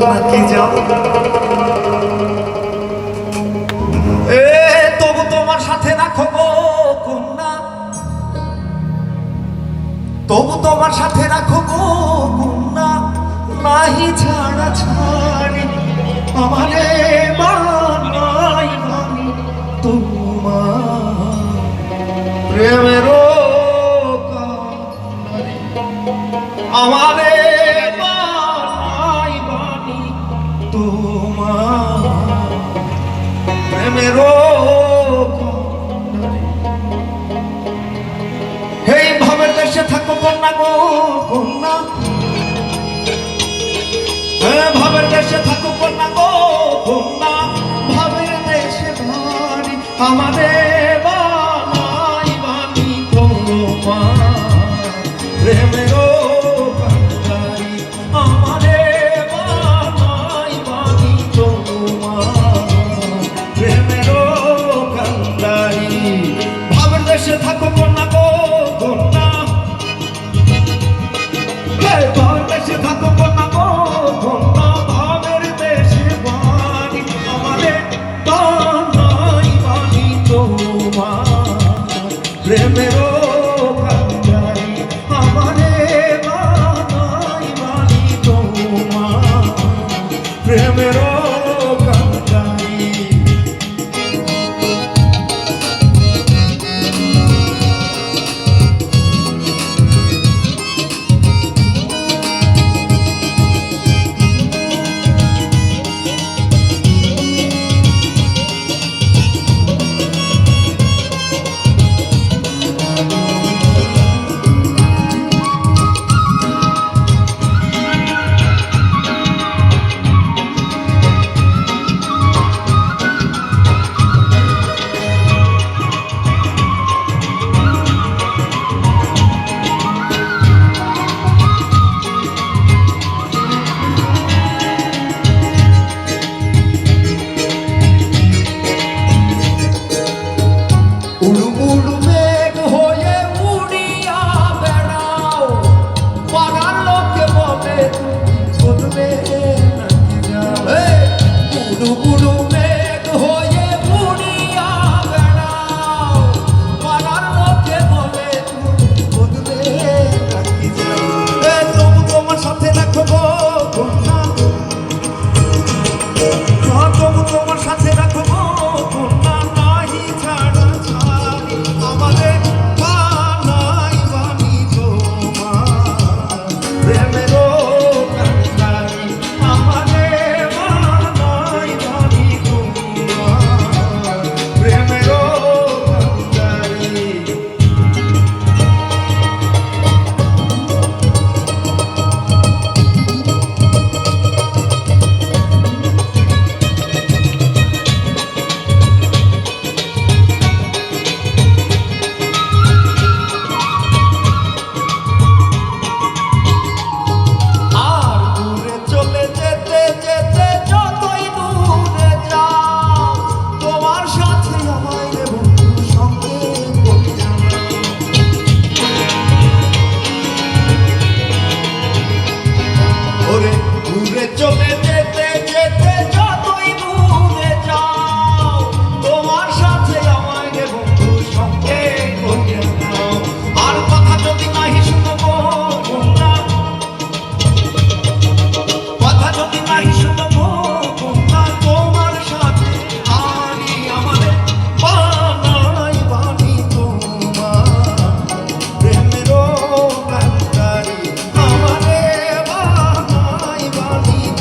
নাকি যাও। এ, তবু তোমার সাথে কন্যা। তবু তোমার সাথে রাখো গো কন্যা। নাহি ছাড়া ছাড়ি, আমারে প্রেমের আমারে এই ভাবের দেশে থাকো, কন্যা গো, কন্যা। ভাবের দেশে থাকো, কন্যা গো, কন্যা। ভাবের দেশে ভারি আমাদের বানাই বানি তোমার। প্রেমে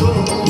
哦